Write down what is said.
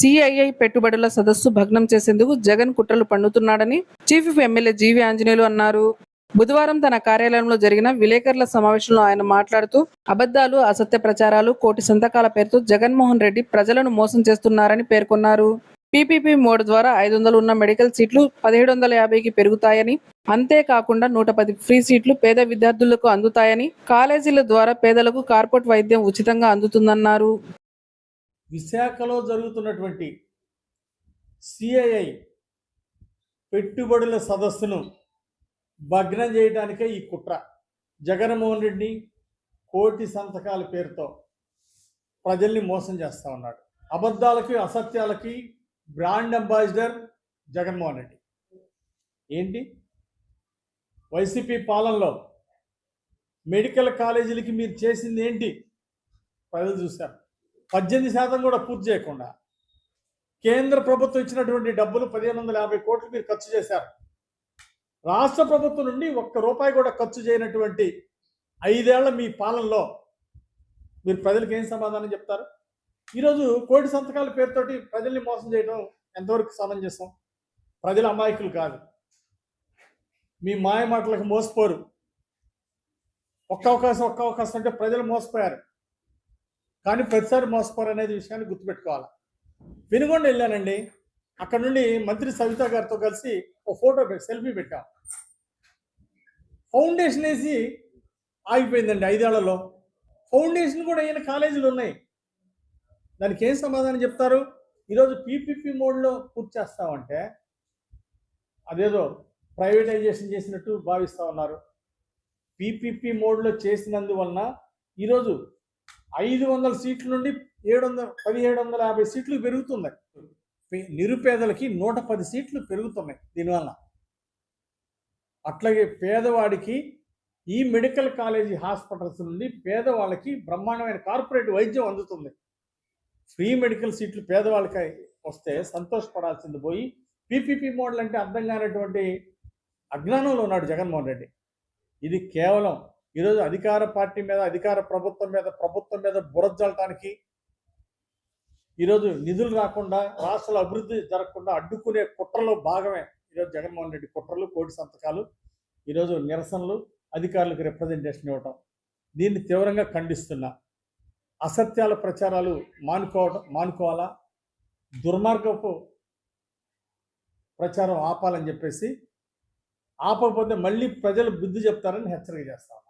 CII పెట్టుబడుల సదస్సు భగ్నం చేసేందుకు జగన్ కుట్రలు పన్నుతున్నాడని chief of MLA GV Anjaneyulu అన్నారు. బుధవారం తన కార్యాలయంలో జరిగిన విలేకరుల సమావేశంలో ఆయన మాట్లాడుతూ అబద్ధాలు అసత్య ప్రచారాలు కోటి సంతకాల పేరుతో జగన్మోహన్ రెడ్డి ప్రజలను మోసం చేస్తున్నారని పేర్కొన్నారు. పీపీపీ మోడ్ ద్వారా ఐదు వందలు ఉన్న మెడికల్ సీట్లు పదిహేడు వందల యాభైకి పెరుగుతాయని అంతేకాకుండా నూట పది ఫ్రీ సీట్లు పేద విద్యార్థులకు అందుతాయని కాలేజీల ద్వారా పేదలకు కార్పొరేట్ వైద్యం ఉచితంగా అందుతుందన్నారు. విశాఖలో జరుగుతున్నటువంటి సిఐఐ పెట్టుబడుల సదస్సును భగ్నం చేయడానికే ఈ కుట్ర. జగన్మోహన్ రెడ్డి కోటి సంతకాల పేరుతో ప్రజల్ని మోసం చేస్తూ ఉన్నాడు. అబద్ధాలకి అసత్యాలకి బ్రాండ్ అంబాసిడర్ జగన్మోహన్ రెడ్డి. ఏంటి? వైసీపీ పాలనలో మెడికల్ కాలేజీలకి మీరు చేసింది ఏంటి? ప్రజలు చూశారు. పద్దెనిమిది శాతం కూడా పూర్తి చేయకుండా కేంద్ర ప్రభుత్వం ఇచ్చినటువంటి డబ్బులు పదిహేను వందల యాభై కోట్లు మీరు ఖర్చు చేశారు. రాష్ట్ర ప్రభుత్వం నుండి ఒక్క రూపాయి కూడా ఖర్చు చేయనటువంటి ఐదేళ్ళ మీ పాలనలో మీరు ప్రజలకు ఏం సమాధానం చెప్తారు? ఈరోజు కోటి సంతకాల పేరుతోటి ప్రజల్ని మోసం చేయడం ఎంతవరకు సమంజసం? ప్రజల అమాయకులు కాదు. మీ మాయ మాటలకు మోసపోరు. ఒక్క అవకాశం ఒక్క అవకాశం అంటే ప్రజలు మోసపోయారు. కానీ ప్రతిసారి మోసపోరు అనేది విషయాన్ని గుర్తుపెట్టుకోవాలి. వినుగొండ వెళ్ళానండి. అక్కడ నుండి మంత్రి సవిత గారితో కలిసి ఒక ఫోటో సెల్ఫీ పెట్టాం. ఫౌండేషన్ వేసి ఆగిపోయిందండి ఐదేళ్ళలో. ఫౌండేషన్ కూడా అయిన కాలేజీలు ఉన్నాయి. దానికి ఏం సమాధానం చెప్తారు? ఈరోజు పీపీపీ మోడ్లో పూర్తి చేస్తామంటే అదేదో ప్రైవేటైజేషన్ చేసినట్టు భావిస్తూ ఉన్నారు. పీపీపీ మోడ్లో చేసినందువలన ఈరోజు ఐదు వందల సీట్ల నుండి ఏడు వందల పదిహేడు వందల యాభై సీట్లు పెరుగుతున్నాయి. నిరుపేదలకి నూట పది సీట్లు పెరుగుతున్నాయి దీనివల్ల. అట్లాగే పేదవాడికి ఈ మెడికల్ కాలేజీ హాస్పిటల్స్ నుండి పేదవాళ్ళకి బ్రహ్మాండమైన కార్పొరేట్ వైద్యం అందుతుంది. ఫ్రీ మెడికల్ సీట్లు పేదవాళ్ళకి వస్తే సంతోషపడాల్సింది పోయి పీపీపీ మోడల్ అంటే అర్థం కానటువంటి అజ్ఞానంలో ఉన్నాడు జగన్మోహన్ రెడ్డి. ఇది కేవలం ఈరోజు అధికార పార్టీ మీద అధికార ప్రభుత్వం మీద ప్రభుత్వం మీద బురజల్లటానికి ఈరోజు నిధులు రాకుండా రాష్ట్రాల అభివృద్ధి జరగకుండా అడ్డుకునే కుట్రలో భాగమే ఈరోజు జగన్మోహన్ రెడ్డి కుట్రలు కోటి సంతకాలు ఈరోజు నిరసనలు అధికారులకు రిప్రజెంటేషన్ ఇవ్వటం. దీన్ని తీవ్రంగా ఖండిస్తున్నా. అసత్యాల ప్రచారాలు మానుకోవడం మానుకోవాలా? దుర్మార్గపు ప్రచారం ఆపాలని చెప్పేసి ఆపకపోతే మళ్ళీ ప్రజలు బుద్ధి చెప్తారని హెచ్చరిక చేస్తాను